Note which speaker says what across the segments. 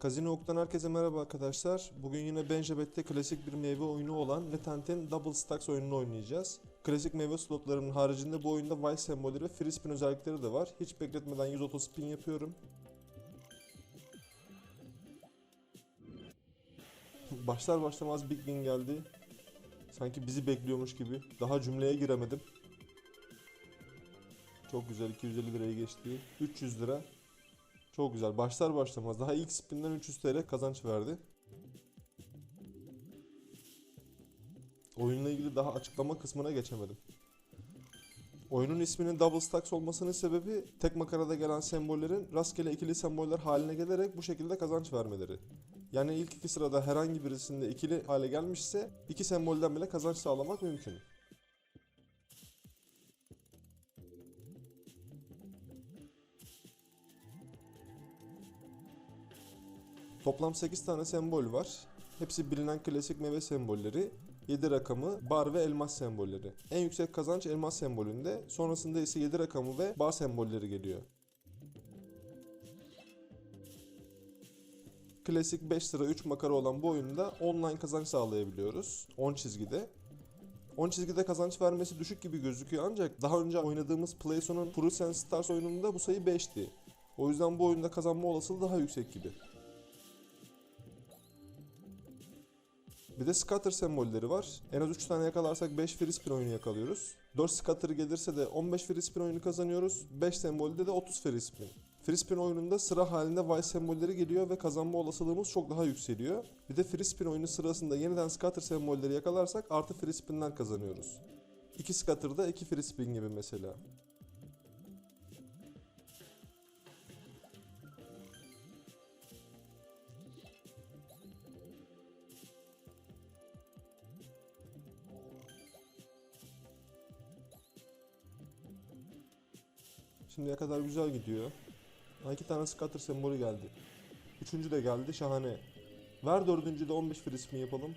Speaker 1: Kazino Ok'tan herkese merhaba arkadaşlar. Bugün yine Benjabet'te klasik bir meyve oyunu olan Netent'in Double Stacks oyununu oynayacağız. Klasik meyve slotlarının haricinde bu oyunda Vice sembolleri ve Free Spin özellikleri de var. Hiç bekletmeden 100 auto spin yapıyorum. Başlar başlamaz Big Win geldi. Sanki bizi bekliyormuş gibi. Daha cümleye giremedim. Çok güzel 250 liraya geçti. 300 lira. Çok güzel. Başlar başlamaz. Daha ilk spinden 300 TL kazanç verdi. Oyunla ilgili daha açıklama kısmına geçemedim. Oyunun isminin Double Stacks olmasının sebebi tek makarada gelen sembollerin rastgele ikili semboller haline gelerek bu şekilde kazanç vermeleri. Yani ilk iki sırada herhangi birisinde ikili hale gelmişse iki sembolden bile kazanç sağlamak mümkün. Toplam 8 tane sembol var. Hepsi bilinen klasik meyve sembolleri. 7 rakamı, bar ve elmas sembolleri. En yüksek kazanç elmas sembolünde, sonrasında ise 7 rakamı ve bar sembolleri geliyor. Klasik 5 sıra 3 makara olan bu oyunda online kazanç sağlayabiliyoruz. 10 çizgide. 10 çizgide kazanç vermesi düşük gibi gözüküyor ancak daha önce oynadığımız Playzone'un Fruits and Stars oyununda bu sayı 5'ti. O yüzden bu oyunda kazanma olasılığı daha yüksek gibi. Bir de scatter sembolleri var. En az 3 tane yakalarsak 5 free spin oyunu yakalıyoruz. 4 scatter gelirse de 15 free spin oyunu kazanıyoruz. 5 sembolde de 30 free spin. Free spin oyununda sıra halinde vice sembolleri geliyor ve kazanma olasılığımız çok daha yükseliyor. Bir de free spin oyunu sırasında yeniden scatter sembolleri yakalarsak artı free spinler kazanıyoruz. 2 scatter'da 2 free spin gibi mesela. Şimdiye kadar güzel gidiyor. Ha, iki tane scatter sembolü geldi. Üçüncü de geldi. Şahane. Ver dördüncü de 15 free spin yapalım.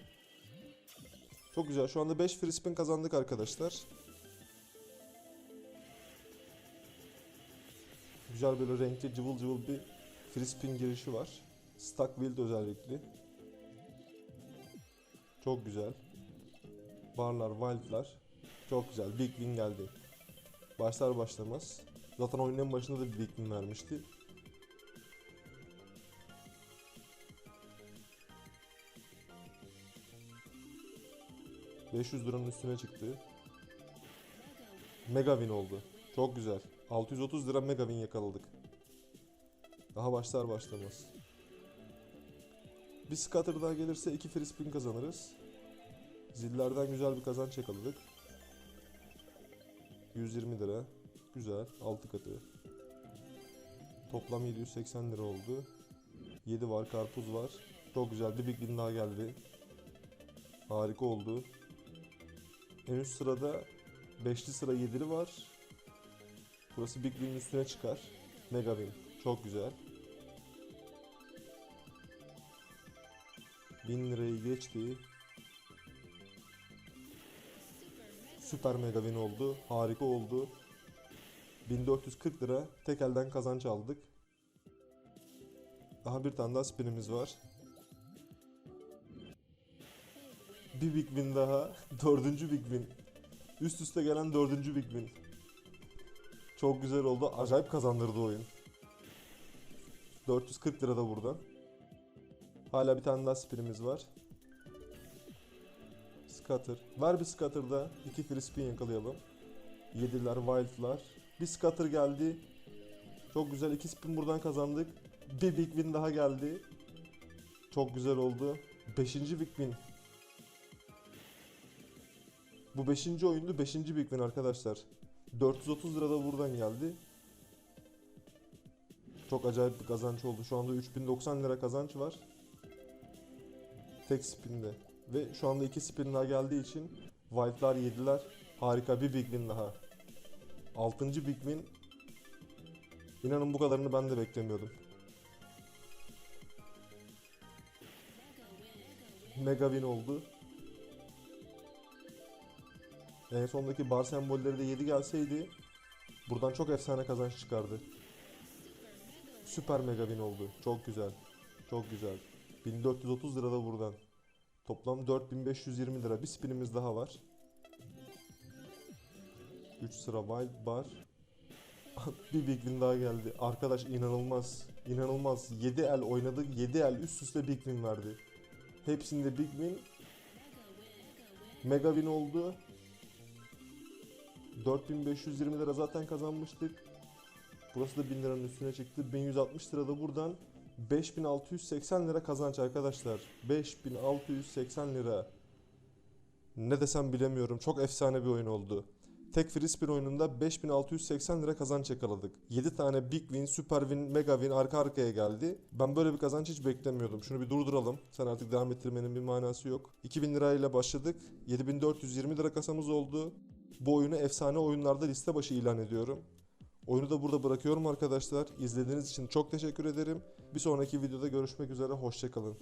Speaker 1: Çok güzel. Şu anda 5 free spin kazandık arkadaşlar. Güzel böyle renkli cıvıl cıvıl bir free spin girişi var. Stack build özellikli. Çok güzel. Barlar, wildlar. Çok güzel. Big win geldi. Başlar başlamaz. Zaten oyunun en başında da bir Win vermişti. ...500 liranın üstüne çıktı. Mega Win oldu. Çok güzel. 630 lira Mega Win yakaladık. Daha başlar başlamaz. Bir scatter daha gelirse 2 free spin kazanırız. Zillerden güzel bir kazanç yakaladık. 120 lira. Güzel. 6 katı. Toplam 780 lira oldu. 7 var. Karpuz var. Çok güzel. Bir Big Win daha geldi. Harika oldu. En üst sırada 5'li sıra 7'li var. Burası Big Win'in üstüne çıkar. Mega Win. Çok güzel. 1000 lirayı geçti. Süper Mega Win oldu. Harika oldu. 1440 lira tek elden kazanç aldık. Daha bir tane daha spinimiz var. Bir big win daha. Dördüncü big win. Üst üste gelen dördüncü big win. Çok güzel oldu. Acayip kazandırdı oyun. 440 lira da buradan. Hala bir tane daha spinimiz var. Scatter. Ver bir scatter da. iki free spin yakalayalım. Yediler, wild'lar. Bir scatter geldi. Çok güzel. iki spin buradan kazandık. Bir big win daha geldi. Çok güzel oldu. Beşinci big win. Bu beşinci oyundu. Beşinci big win arkadaşlar. 430 lira da buradan geldi. Çok acayip bir kazanç oldu. Şu anda 3090 lira kazanç var. Tek spinde. Ve şu anda iki spin daha geldiği için Wild'lar yediler. Harika bir big win daha. 6. Big Win. İnanın bu kadarını ben de beklemiyordum. Mega Win oldu. En sondaki bar sembolleri de 7 gelseydi buradan çok efsane kazanç çıkardı. Süper Mega Win oldu. Çok güzel. Çok güzel. 1430 lira da buradan. Toplam 4520 lira. Bir spinimiz daha var. 3 sıra wild bar. bir big win daha geldi. Arkadaş inanılmaz. İnanılmaz. 7 el oynadık. 7 el üst üste big win verdi. Hepsinde big win. Mega win oldu. 4520 lira zaten kazanmıştık. Burası da 1000 liranın üstüne çıktı. 1160 lira da buradan 5680 lira kazanç arkadaşlar. 5680 lira. Ne desem bilemiyorum. Çok efsane bir oyun oldu. Tek spin oyununda 5680 lira kazanç yakaladık. 7 tane big win, super win, mega win arka arkaya geldi. Ben böyle bir kazanç hiç beklemiyordum. Şunu bir durduralım. Sen artık devam ettirmenin bir manası yok. 2000 lirayla başladık. 7420 lira kasamız oldu. Bu oyunu efsane oyunlarda liste başı ilan ediyorum. Oyunu da burada bırakıyorum arkadaşlar. İzlediğiniz için çok teşekkür ederim. Bir sonraki videoda görüşmek üzere. Hoşçakalın.